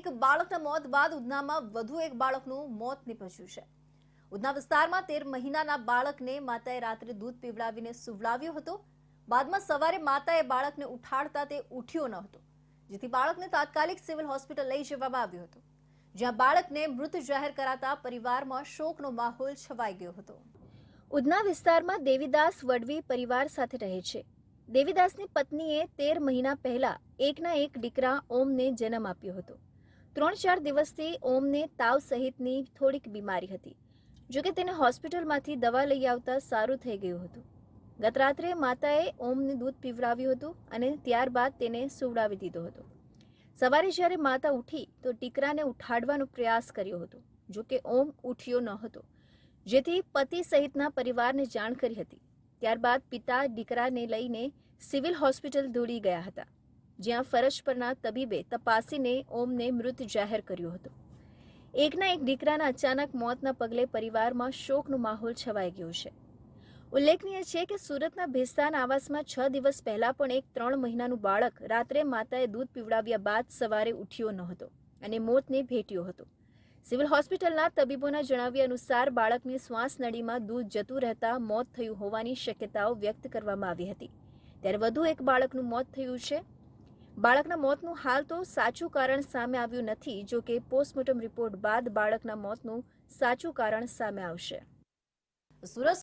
એક બાળકના મોત બાદ ઉધનામાં વધુ એક બાળકનું મોત નિપજ્યું છે. ઉધના વિસ્તારમાં તેર મહિનાના બાળકને માતાએ રાત્રે દૂધ પીવડાવીને સુવડાવ્યો હતો. બાદમાં સવારે માતાએ બાળકને ઉઠાડતા તે ઉઠ્યો ન હતો, જેથી બાળકને તાત્કાલિક સિવિલ હોસ્પિટલ લઈ જવામાં આવ્યો હતો, જ્યાં બાળકને મૃત જાહેર કરાતા પરિવારમાં શોકનો માહોલ છવાઈ ગયો હતો. ઉધના વિસ્તારમાં દેવીદાસ વડવી પરિવાર સાથે રહે છે. દેવીદાસની પત્નીએ તેર મહિના પહેલા એકના એક દીકરા ઓમને જન્મ આપ્યો હતો. ત્રણ ચાર દિવસથી ઓમને તાવ સહિતની થોડીક બીમારી હતી. જોકે તેને હોસ્પિટલમાંથી દવા લઈ આવતા સારું થઈ ગયું હતું. ગત રાત્રે માતાએ ઓમને દૂધ પીવડાવ્યું હતું અને ત્યારબાદ તેને સુવડાવી દીધો હતો. સવારે જ્યારે માતા ઉઠી, તો દીકરાને ઉઠાડવાનો પ્રયાસ કર્યો હતો જોકે ઓમ ઉઠ્યો ન હતો, જેથી પતિ સહિતના પરિવારને જાણ કરી હતી. ત્યારબાદ પિતા દીકરાને લઈને સિવિલ હોસ્પિટલ દોડી ગયા હતા. જ્યાં ફરજ પરના તબીબે તપાસીને ઓમને મૃત જાહેર કર્યો હતો. એકના એક દીકરાના અચાનક મોતના પગલે પરિવારમાં શોકનો માહોલ છવાઈ ગયો છે. ઉલ્લેખનીય છે કે સુરતના ભેસ્તાન આવાસમાં છ દિવસ પહેલા પણ એક ત્રણ મહિનાનું બાળક રાત્રે માતાએ દૂધ પીવડાવ્યા બાદ સવારે ઉઠ્યો ન હતો અને મોતને ભેટ્યો હતો. સિવિલ હોસ્પિટલના તબીબોના જણાવ્યા અનુસાર બાળકની શ્વાસ નળીમાં દૂધ જતું રહેતા મોત થયું હોવાની શક્યતાઓ વ્યક્ત કરવામાં આવી હતી. ત્યારે વધુ એક બાળકનું મોત થયું છે. બાળકના મોતનું હાલ તો સાચું કારણ સામે આવ્યું નથી, જો કે પોસ્ટમોર્ટમ રિપોર્ટ બાદ બાળકના મોતનું સાચું કારણ સામે આવશે. સુરત